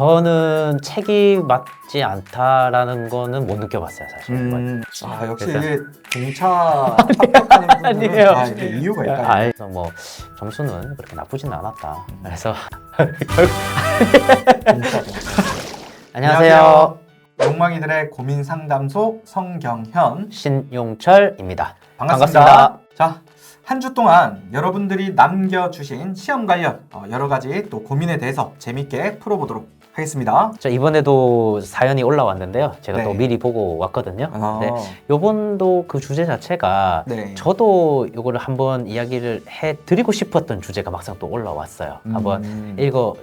저는 책이 맞지 않다라는 거는 못 느껴봤어요 사실. 음, 아 역시 이게 동차 합격하는 분들은 아니에요. 아, 이게 이유가 있다. 아, 그래서 뭐 점수는 그렇게 나쁘진 않았다. 그래서 동차죠. 안녕하세요. 욕망이들의 고민 상담소 성경현 신용철입니다. 반갑습니다. 반갑습니다. 자, 한 주 동안 여러분들이 남겨주신 시험 관련 어, 여러 가지 또 고민에 대해서 재밌게 풀어보도록 하겠습니다. 저 이번에도 사연이 올라왔는데요. 제가 네. 또 미리 보고 왔거든요. 아, 네. 요번도 그 주제 자체가 네. 저도 이거를 한번 이야기를 해 드리고 싶었던 주제가 막상 또 올라왔어요. 한번 음. 읽어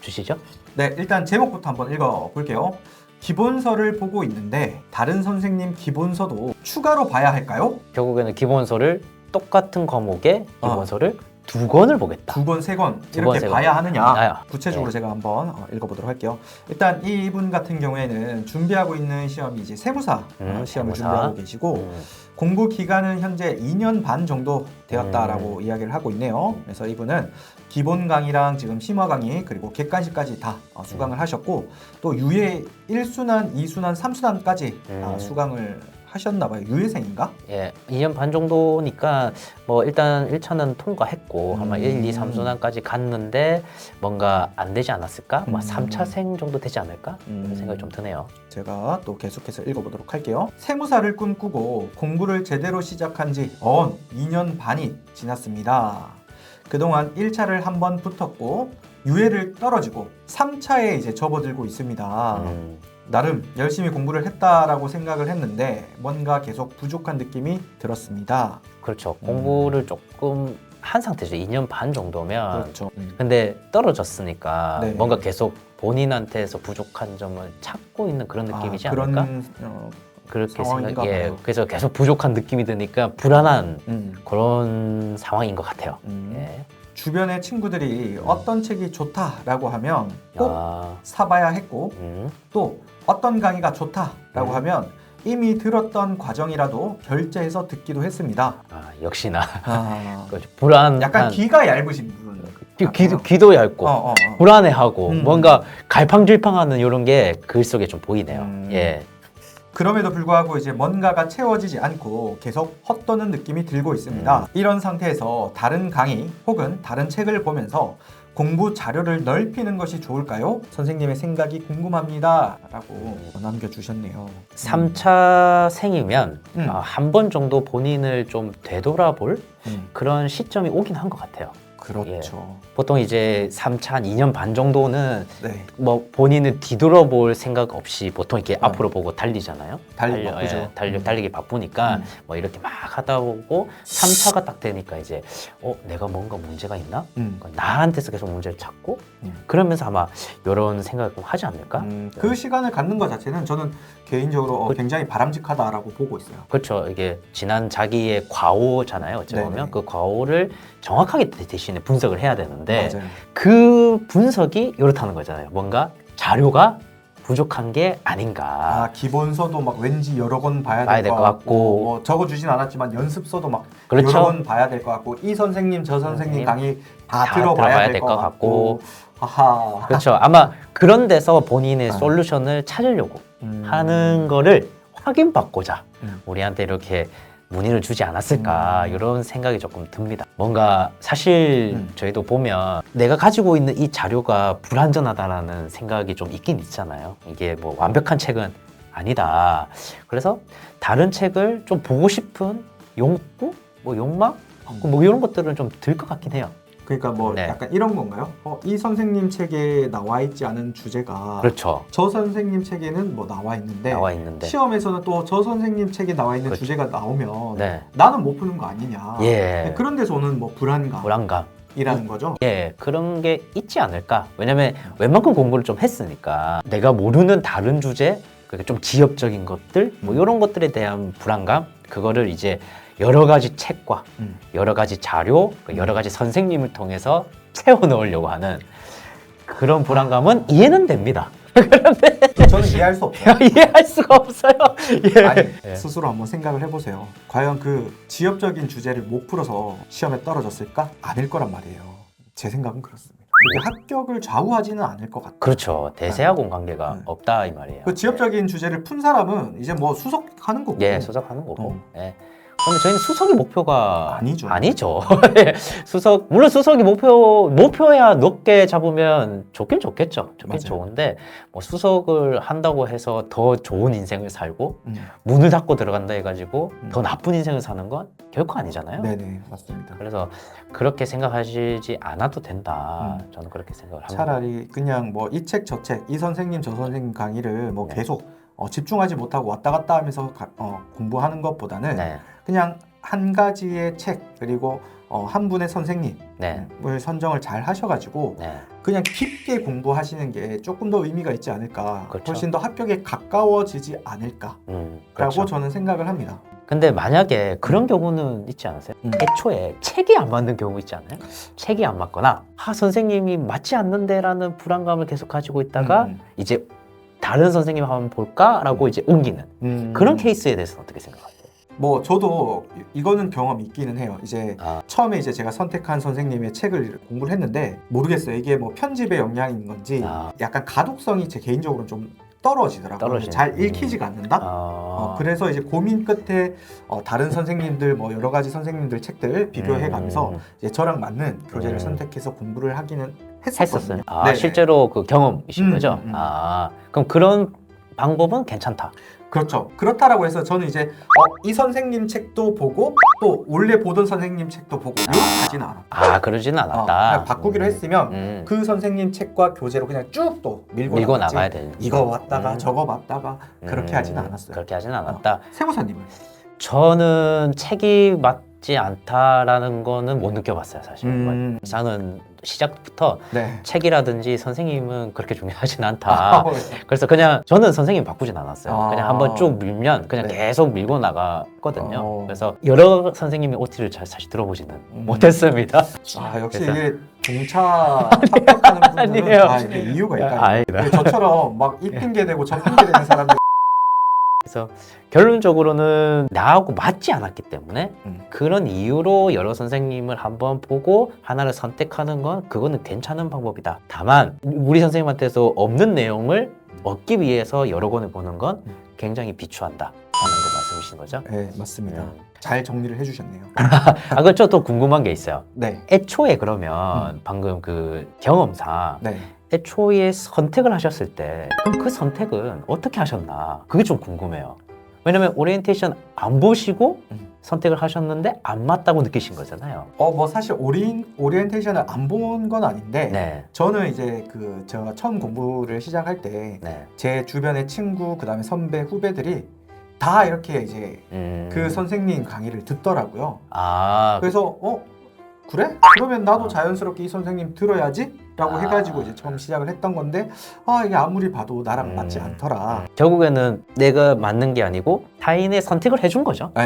주시죠. 네, 일단 제목부터 한번 읽어 볼게요. 기본서를 보고 있는데 다른 선생님 기본서도 추가로 봐야 할까요? 결국에는 기본서를 똑같은 과목의 어. 기본서를 두 권을 보겠다. 두세권두 이렇게 번, 세 권. 봐야 하느냐? 아, 구체적으로 네. 제가 한번 어, 읽어보도록 할게요. 일단 이분 같은 경우에는 준비하고 있는 시험이 이제 세무사 음, 어, 시험을 세무사. 준비하고 계시고 음. 공부 기간은 현재 2년 반 정도 음. 되었다라고 이야기를 하고 있네요. 그래서 이분은 기본 강의랑 지금 심화 강의 그리고 객관식까지 다 어, 수강을 하셨고 또 유예 1순환, 2순환, 3순환까지 음. 수강을 하셨나 봐요. 유예생인가? 예, 2년 반 정도니까 뭐 일단 1차는 통과했고 아마 음. 1, 2, 3순환까지 갔는데 뭔가 안 되지 않았을까? 뭐 음. 3차생 정도 되지 않을까? 음. 그런 생각이 좀 드네요. 제가 또 계속해서 읽어보도록 할게요. 세무사를 꿈꾸고 공부를 제대로 시작한 지 언 2년 반이 지났습니다. 그동안 1차를 한 번 붙었고 유예를 떨어지고 3차에 이제 접어들고 있습니다. 음. 나름 열심히 공부를 했다라고 생각을 했는데 뭔가 계속 부족한 느낌이 들었습니다. 그렇죠. 음. 공부를 조금 한 상태죠. 2년 반 정도면. 그렇죠. 근데 떨어졌으니까 네. 뭔가 계속 본인한테서 부족한 점을 찾고 있는 그런 느낌이지 아, 그런 않을까? 어, 그렇게 상황인가 생각. 예. 봐요. 그래서 계속 부족한 느낌이 드니까 불안한 음, 그런 상황인 것 같아요. 음. 예. 주변의 친구들이 어떤 책이 좋다라고 하면 꼭 야, 사봐야 했고 음. 또 어떤 강의가 좋다라고 음. 하면 이미 들었던 과정이라도 결제해서 듣기도 했습니다. 아, 역시나 아. 불안. 약간 귀가 얇으신 분. 귀, 귀도 얇고 어, 어, 어. 불안해하고 음. 뭔가 갈팡질팡하는 이런 게 글 속에 좀 보이네요. 음. 예. 그럼에도 불구하고 이제 뭔가가 채워지지 않고 계속 헛도는 느낌이 들고 있습니다. 음. 이런 상태에서 다른 강의 혹은 다른 책을 보면서 공부 자료를 넓히는 것이 좋을까요? 선생님의 생각이 궁금합니다. 라고 남겨주셨네요. 3차 생이면 음. 아, 한번 정도 본인을 좀 되돌아볼 음, 그런 시점이 오긴 한 것 같아요. 그렇죠. 보통 이제 3차 한 2년 반 정도는 네. 뭐 본인을 뒤돌아볼 생각 없이 보통 이렇게 어. 앞으로 보고 달리잖아요. 달리 달려, 바쁘죠. 예, 음. 달리기 바쁘니까 음. 뭐 이렇게 막 하다 보고 3차가 딱 되니까 이제 어 내가 뭔가 문제가 있나? 음. 나한테서 계속 문제를 찾고 음. 그러면서 아마 이런 생각을 좀 하지 않을까? 음, 그 시간을 갖는 것 자체는 저는 개인적으로 어, 그- 굉장히 바람직하다라고 보고 있어요. 그렇죠. 이게 지난 자기의 과오잖아요. 어찌 보면 네네. 그 과오를 정확하게 대- 대신에 분석을 해야 되는데 맞아요. 그 분석이 이렇다는 거잖아요. 뭔가 자료가 부족한 게 아닌가. 아 기본서도 막 왠지 여러 권 봐야 봐야 될 것 같고. 뭐 적어주진 않았지만 연습서도 막 그렇죠. 여러 권 봐야 될 것 같고 이 선생님 저 선생님 선생님 강의 다, 다 들어봐야, 될될것것 같고 하하 그렇죠. 아마 그런 데서 본인의 아. 솔루션을 찾으려고 음. 하는 거를 확인받고자 음. 우리한테 이렇게 문의를 주지 않았을까 음. 이런 생각이 조금 듭니다. 뭔가 사실 음. 저희도 보면 내가 가지고 있는 이 자료가 불완전하다라는 생각이 좀 있긴 있잖아요. 이게 뭐 완벽한 책은 아니다. 그래서 다른 책을 좀 보고 싶은 욕구, 뭐 욕망, 음. 뭐 이런 것들은 좀 들 것 같긴 해요. 그러니까 뭐 네. 약간 이런 건가요? 어, 이 선생님 책에 나와 있지 않은 주제가 그렇죠. 저 선생님 책에는 뭐 나와 있는데 나와 있는데. 시험에서는 또 저 선생님 책에 나와 있는 그렇죠. 주제가 나오면 네. 나는 못 푸는 거 아니냐. 예. 그런 데서 오는 뭐 불안감 이라는 불안감. 거죠. 예, 그런 게 있지 않을까. 왜냐면 웬만큼 공부를 좀 했으니까 내가 모르는 다른 주제, 그좀 지엽적인 것들, 뭐 음. 이런 것들에 대한 불안감, 그거를 이제 여러 가지 책과 음. 여러 가지 자료, 그 여러 가지 선생님을 통해서 채워 넣으려고 하는 그런 불안감은 이해는 됩니다. 저는 이해할 수 없어요. 이해할 수가 없어요. 예. 아니 예. 스스로 한번 생각을 해보세요. 과연 그 지엽적인 주제를 못 풀어서 시험에 떨어졌을까? 아닐 거란 말이에요. 제 생각은 그렇습니다. 그게 합격을 좌우하지는 않을 것 같아요. 그렇죠. 대세하고는 관계가 네. 없다 이 말이에요. 그 지역적인 주제를 푼 사람은 이제 뭐 수석하는 거고. 예, 수석하는 거고. 어. 예. 근데 저희는 수석이 목표가 아니죠. 아니죠. 예. 수석 물론 수석이 목표 목표야 높게 잡으면 좋긴 좋겠죠. 좋긴 맞아요. 좋은데 뭐 수석을 한다고 해서 더 좋은 인생을 살고 음. 문을 닫고 들어간다 해가지고 음. 더 나쁜 인생을 사는 건 결코 아니잖아요. 네네 맞습니다. 그래서 그렇게 생각하시지 않아도 된다. 음. 저는 그렇게 생각을 합니다. 차라리 그냥 뭐 이 책 저 책 이 선생님 저 선생님 강의를 뭐 네. 계속 어, 집중하지 못하고 왔다 갔다 하면서 가- 어, 공부하는 것보다는 네, 그냥 한 가지의 책 그리고 어, 한 분의 선생님을 네, 선정을 잘 하셔가지고 네. 그냥 깊게 공부하시는 게 조금 더 의미가 있지 않을까 그렇죠. 훨씬 더 합격에 가까워지지 않을까라고 음, 그렇죠. 저는 생각을 합니다. 근데 만약에 그런 경우는 있지 않으세요? 음. 애초에 책이 안 맞는 경우 있지 않아요? 책이 안 맞거나 아 선생님이 맞지 않는데라는 불안감을 계속 가지고 있다가 음, 이제 다른 선생님 한번 볼까라고 이제 옮기는 음. 그런 케이스에 대해서는 어떻게 생각하세요? 뭐 저도 이- 이거는 경험이 있기는 해요. 이제 아, 처음에 이제 제가 선택한 선생님의 책을 공부를 했는데 모르겠어요. 이게 뭐 편집의 영향인 건지 아. 약간 가독성이 제 개인적으로는 좀 떨어지더라고요. 잘 음. 읽히지가 않는다. 아, 어, 그래서 이제 고민 끝에 어, 다른 선생님들 뭐 여러 가지 선생님들 책들 비교해 가면서 음, 이제 저랑 맞는 교재를 음. 선택해서 공부를 하기는 했었어요. 아 네네. 실제로 그 경험이신 음, 거죠? 음, 음. 아 그럼 그런 방법은 괜찮다. 그렇죠. 그렇다라고 해서 저는 이제 어, 이 선생님 책도 보고 또 원래 보던 선생님 책도 보고 하지는 않아. 아 그러지는 어, 않았다. 그냥 바꾸기로 음, 했으면 음. 그 선생님 책과 교재로 그냥 쭉 또 밀고, 밀고. 나가야 되는. 이거 왔다가 음. 저거 왔다가 그렇게 음, 하지는 않았어요. 그렇게 하지는 않았다. 세무사님은 저는 책이 맞 지 않다라는 거는 못 느껴봤어요 사실. 음. 저는 시작부터 네. 책이라든지 선생님은 그렇게 중요하진 않다. 아, 그래서 그냥 저는 선생님 바꾸진 않았어요. 아. 그냥 한번 쭉 밀면 그냥 네. 계속 밀고 나갔거든요. 어. 그래서 여러 선생님의 OT를 잘 사실 들어보지는 음. 못했습니다. 아 역시 그래서- 이게 동차 합격하는 분들은 아니에요. 다 이게 이유가 있다. 근데 저처럼 막 이 핑계 대고 저 핑계 대는 사람들 그래서 결론적으로는 나하고 맞지 않았기 때문에 음. 그런 이유로 여러 선생님을 한번 보고 하나를 선택하는 건 그거는 괜찮은 방법이다. 다만 우리 선생님한테서 없는 내용을 얻기 위해서 여러 권을 보는 건 음. 굉장히 비추한다. 하는 거 말씀이신 거죠? 네 맞습니다. 음. 잘 정리를 해주셨네요. 아, 그렇죠. 또 궁금한 게 있어요. 네. 애초에 그러면 방금 그 경험상 네. 애초에 선택을 하셨을 때 그럼 그 선택은 어떻게 하셨나 그게 좀 궁금해요 왜냐면 오리엔테이션 안 보시고 음. 선택을 하셨는데 안 맞다고 느끼신 거잖아요 어 뭐 사실 오리 오리엔테이션을 안 본 건 아닌데 네, 저는 이제 그 제가 처음 공부를 시작할 때제 네. 주변의 친구 그다음에 선배 후배들이 다 이렇게 이제 음. 그 선생님 강의를 듣더라고요. 아, 그래서 어 그래? 그러면 나도 아. 자연스럽게 이 선생님 들어야지 라고 아. 해가지고 이제 처음 시작을 했던 건데 아 이게 아무리 봐도 나랑 음. 맞지 않더라. 결국에는 내가 맞는 게 아니고 타인의 선택을 해준 거죠 예,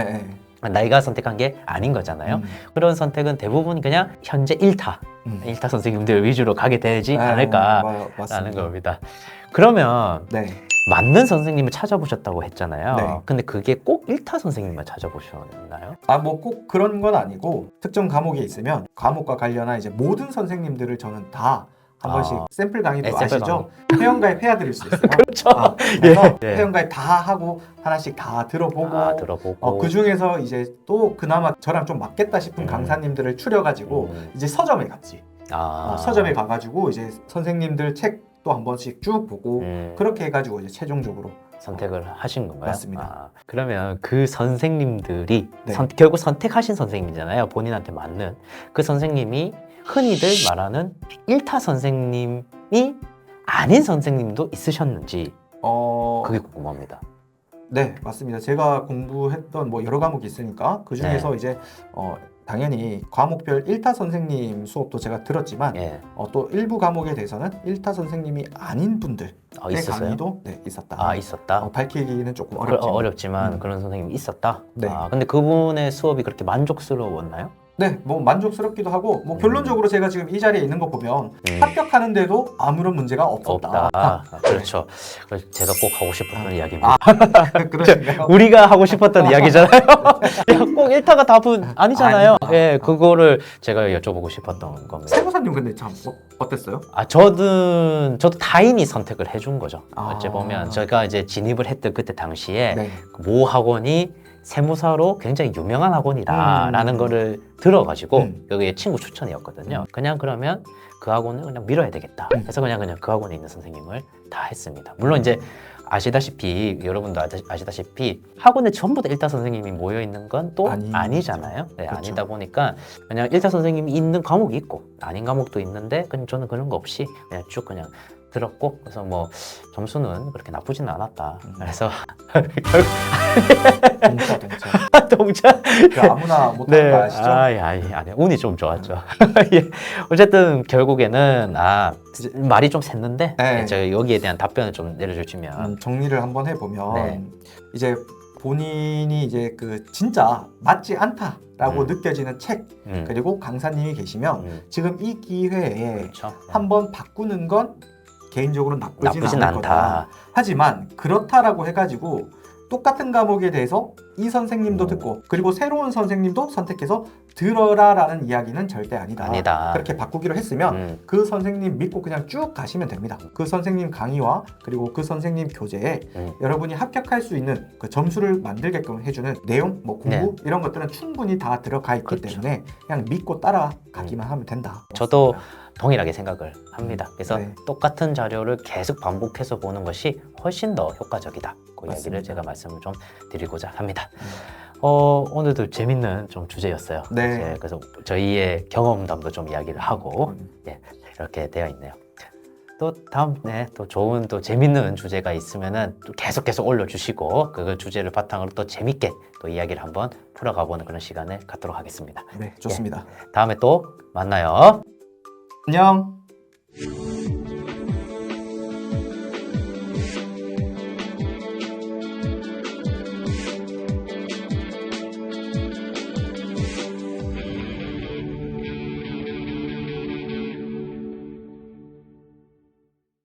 예. 나이가 선택한 게 아닌 거잖아요 음, 그런 선택은 대부분 그냥 현재 일타 음. 일타 선생님들 위주로 가게 되지 예, 않을까라는 마- 맞습니다. 겁니다 그러면 네. 맞는 선생님을 찾아보셨다고 했잖아요. 네. 근데 그게 꼭 1타 선생님만 찾아보셨나요? 아 뭐 꼭 그런 건 아니고 특정 과목에 있으면 과목과 관련한 이제 모든 선생님들을 저는 다 한 아. 번씩 샘플 강의도 네, 샘플 아시죠? 회원 가입 해드릴 수 있어요. 그렇죠. 아, 그래서 예. 회원 가입 다 하고 하나씩 다 들어보고 아, 들어보고. 어, 그 중에서 이제 또 그나마 저랑 좀 맞겠다 싶은 음. 강사님들을 추려가지고 음. 이제 서점에 갔지. 아. 어, 서점에 가가지고 이제 선생님들 책 도한 번씩 쭉 보고 음, 그렇게 해가지고 이제 최종적으로 선택을 하신 건가요? 맞습니다. 아, 그러면 그 선생님들이 네. 선- 결국 선택하신 선생님이잖아요. 본인한테 맞는 그 선생님이 흔히들 말하는 1타 선생님이 아닌 선생님도 있으셨는지 어, 그게 궁금합니다. 네 맞습니다. 제가 공부했던 뭐 여러 과목이 있으니까 그 네. 중에서 이제 어, 당연히 과목별 1타 선생님 수업도 제가 들었지만 예. 어, 또 일부 과목에 대해서는 1타 선생님이 아닌 분들의 어, 있었어요? 강의도 네, 있었다. 아, 있었다. 어, 밝히기는 조금 그- 어렵지만 어렵지만 음. 그런 선생님이 있었다. 네. 아, 근데 그분의 수업이 그렇게 만족스러웠나요? 네, 뭐 만족스럽기도 하고 뭐 결론적으로 제가 지금 이 자리에 있는 거 보면 음. 합격하는데도 아무런 문제가 없었다. 없다. 아, 그렇죠. 그래서 제가 꼭 하고 싶었던 아. 이야기입니다. 그러신가요? 우리가 하고 싶었던 이야기잖아요. 야, 꼭 일타가 답은 아니잖아요. 아니다. 예, 그거를 제가 여쭤보고 싶었던 겁니다. 세무사님 근데 참 어, 어땠어요? 아, 저는 저도 타인이 선택을 해준 거죠. 아. 어찌 보면 제가 이제 진입을 했던 그때 당시에 네. 모 학원이 세무사로 굉장히 유명한 학원이다라는 음. 거를 들어가지고 음. 여기 친구 추천이었거든요. 그냥 그러면 그 학원을 그냥 밀어야 되겠다. 음. 해서 그냥 그냥 그 학원에 있는 선생님을 다 했습니다. 물론 이제 아시다시피 여러분도 아시- 아시다시피 학원에 전부 다 일타 선생님이 모여 있는 건또 아니죠. 아니 잖아요. 네, 그렇죠. 아니다 보니까 그냥 일타 선생님이 있는 과목이 있고 아닌 과목도 있는데 그냥 저는 그런 거 없이 그냥 쭉 그냥 들었고 그래서 뭐 점수는 그렇게 나쁘지는 않았다. 음. 그래서 동차 동차. 동작 그 아무나 못하는 거 아시죠? 아, 아니, 아니, 운이 좀 좋았죠. 예. 어쨌든 결국에는 아 말이 좀 샜는데 네. 예, 제가 여기에 대한 답변을 좀 내려주시면 음, 정리를 한번 해보면 네. 이제 본인이 이제 그 진짜 맞지 않다라고 음. 느껴지는 책 음, 그리고 강사님이 계시면 음, 지금 이 기회에 그렇죠. 한번 바꾸는 건 개인적으로 나쁘진, 나쁘진. 않다. 하지만 그렇다라고 해가지고 똑같은 과목에 대해서 이 선생님도 음. 듣고 그리고 새로운 선생님도 선택해서 들어라라는 이야기는 절대 아니다. 아니다. 그렇게 바꾸기로 했으면 음, 그 선생님 믿고 그냥 쭉 가시면 됩니다. 그 선생님 강의와 그리고 그 선생님 교재에 음. 여러분이 합격할 수 있는 그 점수를 만들게끔 해주는 내용, 뭐 공부 이런 것들은 충분히 다 들어가 있기 네. 그렇죠. 때문에 그냥 믿고 따라가기만 하면 된다. 저도 동일하게 생각을 합니다. 그래서 네. 똑같은 자료를 계속 반복해서 보는 것이 훨씬 더 효과적이다. 그 맞습니다. 이야기를 제가 말씀을 좀 드리고자 합니다. 음. 어, 오늘도 재밌는 좀 주제였어요. 네. 그래서 저희의 경험담도 좀 이야기를 하고 음. 이렇게 되어 있네요. 또 다음에 또 좋은 또 재밌는 주제가 있으면은 또 계속 계속 올려주시고 그 주제를 바탕으로 또 재밌게 또 이야기를 한번 풀어가 보는 그런 시간을 갖도록 하겠습니다. 네, 좋습니다. 다음에 또 만나요. 안녕.